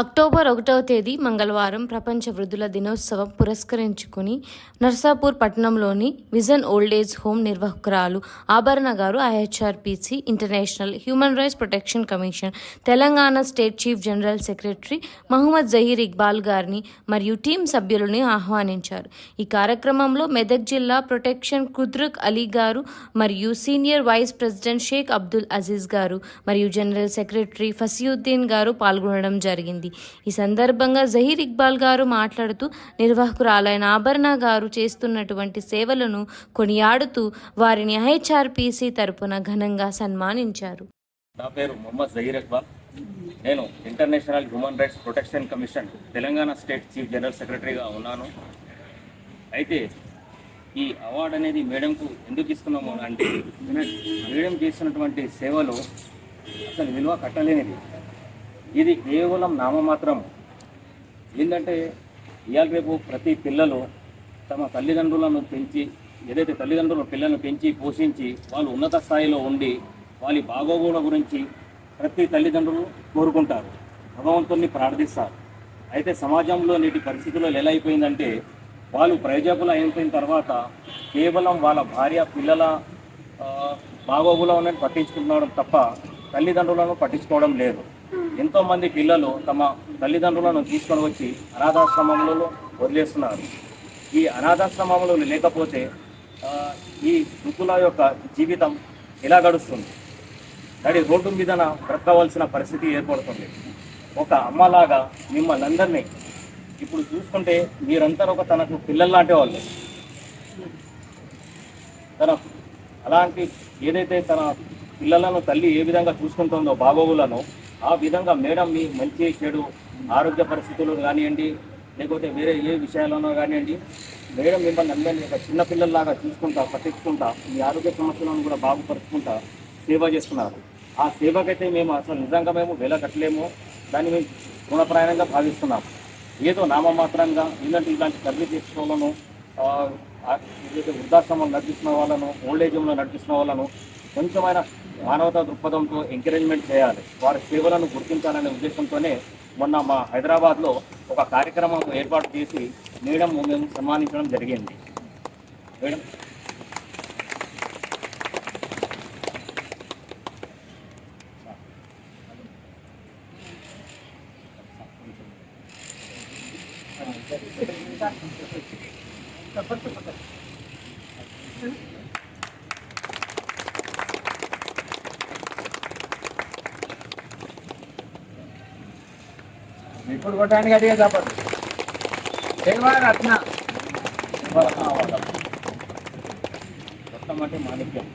October ఒకటవ తేదీ మంగళవారం ప్రపంచ వృద్ధుల దినోత్సవం పురస్కరించుకుని నర్సాపూర్ పట్టణంలోని విజన్ ఓల్డ్ ఏజ్ హోమ్ నిర్వాహకురాలు ఆభరణ గారు IHRPC international human rights protection commission Telangana state chief general secretary Mohammed Zaheer Iqbal గారిని మరియు టీం సభ్యులని ఆహ్వానించారు. ఈ కార్యక్రమంలో మెదక్ జిల్లా ప్రొటెక్షన్ కుద్రక్ అలీ గారు మరియు senior vice president Sheikh Abdul Aziz గారు మరియు జనరల్ సెక్రటరీ ఫసియుద్దీన్ గారు పాల్గొనడం జరిగింది. ఈ సందర్భంగా జహీర్ ఇక్బాల్ గారు మాట్లాడుతూ నిర్వాహకురాలైన ఆభరణ గారు చేస్తున్నటువంటి సేవలను కొనియాడుతూ వారిని ఐహెచ్ఆర్పిసి తరపున ఘనంగా సన్మానించారు. నా పేరు మొహమ్మద్ జహీర్ అక్బర్ నేను international human rights protection commission Telangana state chief general సెక్రటరీగా ఉన్నాను. అయితే ఈ అవార్డు అనేది మేడంకు ఎందుకు ఇస్తున్నాము అంటే మేడం చేస్తున్నటువంటి సేవలు అసలు విలువ కట్టలేనిది. ఇది కేవలం నామమాత్రం ఏంటంటే ఇవాళ రేపు ప్రతి పిల్లలు తమ తల్లిదండ్రులను పెంచి ఏదైతే తల్లిదండ్రులు పిల్లలను పెంచి పోషించి వాళ్ళు ఉన్నత స్థాయిలో ఉండి వాళ్ళ బాగోగుల గురించి ప్రతి తల్లిదండ్రులు కోరుకుంటారు భగవంతుని ప్రార్థిస్తారు. అయితే సమాజంలో నేటి పరిస్థితుల్లో ఎలా అయిపోయిందంటే వాళ్ళు ప్రయోజకులు అయిపోయిన తర్వాత కేవలం వాళ్ళ భార్య పిల్లల ఆ, బాగోగులో ఉన్నది తప్ప తల్లిదండ్రులను పట్టించుకోవడం లేదు. ఎంతోమంది పిల్లలు తమ తల్లిదండ్రులను తీసుకొని వచ్చి అనాథాశ్రమంలో వదిలేస్తున్నారు. ఈ అనాథాశ్రమంలో లేకపోతే ఈ వృద్ధుల యొక్క జీవితం ఎలా గడుస్తుంది? నడి రోడ్డు మీదన బ్రతకవలసిన పరిస్థితి ఏర్పడుతుంది. ఒక అమ్మలాగా మిమ్మల్ని అందరినీ ఇప్పుడు చూసుకుంటే మీరంతా ఒక తనకు పిల్లల్లాంటి వాళ్ళు. తన అలాంటి ఏదైతే తన పిల్లలను తల్లి ఏ విధంగా చూసుకుంటుందో బాగోగులను ఆ విధంగా మేడం మీ మంచి చెడు ఆరోగ్య పరిస్థితులు కానివ్వండి లేకపోతే వేరే ఏ విషయాల్లోనో కానివ్వండి మేడం మిమ్మల్ని అందరినీ ఒక చిన్నపిల్లల్లాగా చూసుకుంటా పట్టించుకుంటా మీ ఆరోగ్య సమస్యలను కూడా బాగుపరుచుకుంటా సేవ చేస్తున్నారు. ఆ సేవకైతే మేము అసలు నిజంగా మేము వేల కట్టలేము దాన్ని మేము గుణప్రాయంగా భావిస్తున్నాం. ఏదో నామమాత్రంగా ఏంటంటే ఇలాంటి సర్వీస్ చేసుకోవాలను ఏదైతే వృద్ధాశ్రమం నడిపిస్తున్న వాళ్ళను ఓల్డ్ ఏజ్ హోమ్లో నడిపిస్తున్న వాళ్ళను కొంచెమైన మానవతా దృక్పథంతో ఎంకరేజ్మెంట్ చేయాలి. వారి సేవలను గుర్తించాలనే ఉద్దేశంతోనే మొన్న మా హైదరాబాద్లో ఒక కార్యక్రమం ఏర్పాటు చేసి మేడం మేము సన్మానించడం జరిగింది. మేడం. ఇప్పుడు కొట్టడానికి అడిగే చెప్పదు సేవా రత్న. అంటే మాణిక్యం.